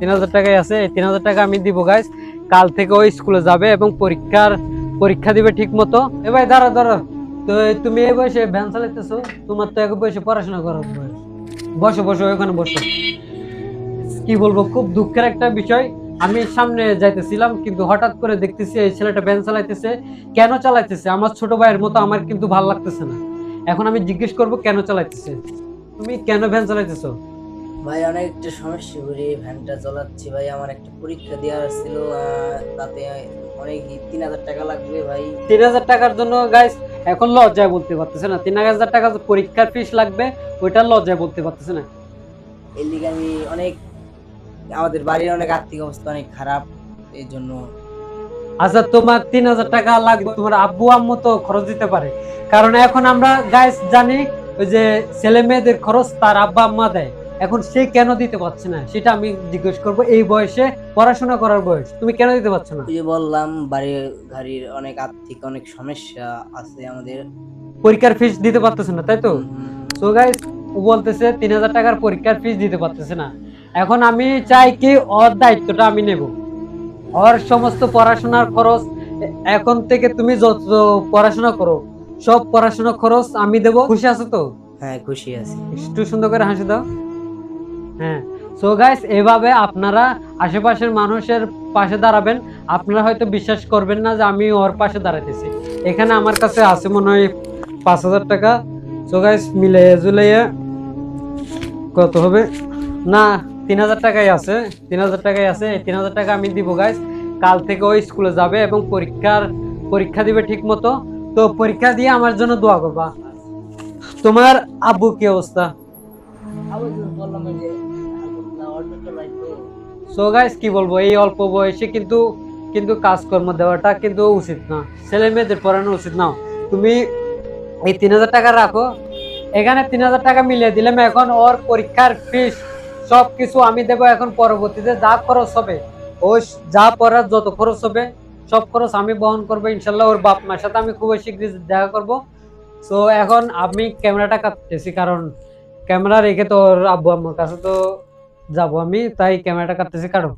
তিন হাজার টাকাই আছে। এই তিন হাজার টাকা আমি দিব গাইস কাল থেকে ওই স্কুলে যাবে এবং পরীক্ষার, পরীক্ষা দিবে ঠিক মতো এ ভাই, দাঁড়া দাঁড়া। তো তুমি এই বয়সে ভ্যান চালাইতেছো, তোমার তো এক বয়সে পড়াশোনা করার বয়স। বসো বসো ওখানে বসো। কি বলব, খুব দুঃখের একটা বিষয়। আমি সামনে যাইতেছিলাম, কিন্তু হঠাৎ করে দেখতেছি এই ছেলেটা ভ্যান চালাইতেছে। কেন চালাইতেছে? আমার ছোট ভাইয়ের মতো আমার কিন্তু ভালো লাগতেছে না। এখন আমি জিজ্ঞেস করব, কেন চালাইতেছে? তুমি কেন ভ্যান চালাইতেছো? ভাই অনেক একটা সমস্যা করি ভ্যানটা চালাচ্ছি ভাই আমার একটা পরীক্ষা দেওয়ার ছিল তাতে অনেক তিন হাজার টাকা লাগবে ভাই। তিন হাজার টাকার জন্য গাইস এখন লজ্জায় বলতে পারতেছে না তিন হাজার টাকা পরীক্ষার ফিস লাগবে ওইটা লজ্জায় বলতে পারতেছে না। এর লিগে আমি অনেক আমাদের বাড়ির অনেক আর্থিক অবস্থা অনেক খারাপ এই জন্য। আচ্ছা তোমার তিন হাজার টাকা লাগবে তোমার আব্বু আম্মু তো খরচ দিতে পারে। কারণ এখন আমরা গাইস জানি ওই যে ছেলে মেয়েদের খরচ তার আব্বা আম্মা দেয়। এখন সে কেন দিতে পারছে না সেটা আমি জিজ্ঞেস করব। এই বয়সে পড়াশোনা করার বয়স তুমি কেন দিতে পারছ না? যে বললাম বাড়ির গাড়ির অনেক আর্থিক অনেক সমস্যা আছে আমাদের। পরীক্ষার ফিস দিতে পারতেছে না তাই তো? সো গাইস ও বলতেছে তিন হাজার টাকার পরীক্ষার ফিস দিতে পারতেছে না। এখন আমি চাই কি ওর দায়িত্বটা আমি নেব। ওর সমস্ত পড়াশোনার খরচ এখন থেকে তুমি যত পড়াশোনা করো সব পড়াশোনা খরচ আমি দেব। খুশি আছো তো? হ্যাঁ খুশি আছি। একটু সুন্দর করে হাসি দাও। হ্যাঁ। সো গাইস এভাবে আপনারা আশেপাশের মানুষের পাশে দাঁড়াবেন। আপনারা হয়তো বিশ্বাস করবেন না যে আমি ওর পাশে দাঁড়াইতেছি। এখানে আমার কাছে আছে মনে হয় পাঁচ হাজার টাকা। সো গাইস মিলে জুলাইয়া কত হবে? না, তিন হাজার টাকাই আছে। তিন হাজার টাকাই আছে। এই তিন হাজার টাকা আমি দিব গাইস কাল থেকে ওই স্কুলে যাবে এবং পরীক্ষার, পরীক্ষা দিবে ঠিক মতো তো পরীক্ষা দিয়ে আমার জন্য দোয়া করবা। তোমার আব্বু কি অবস্থা? বললাম যে সো গাইস কি বলব? এই অল্প বয়সে কিন্তু কিন্তু কাজকর্ম দেওয়াটা কিন্তু উচিত না। ছেলে মেয়েদের পড়ানো উচিত না। তুমি এই তিন হাজার টাকা রাখো। এখানে তিন হাজার টাকা মিলিয়ে দিলাম। এখন ওর পরীক্ষার ফিস সব কিছু আমি দেবো এখন পরবর্তীতে। যা খরচ হবে, ও যা পড়ার যত খরচ হবে, সব খরচ আমি বহন করব। ইনশাল্লাহ ওর বাপ মার সাথে আমি খুবই শীঘ্রই দেখা করব। সো এখন আমি ক্যামেরাটা কাটতেছি। কারণ ক্যামেরা রেখে তো ওর আব্বু আম্মুর কাছে তো যাব আমি তাই ক্যামেরাটা কাটতেছি কাটো।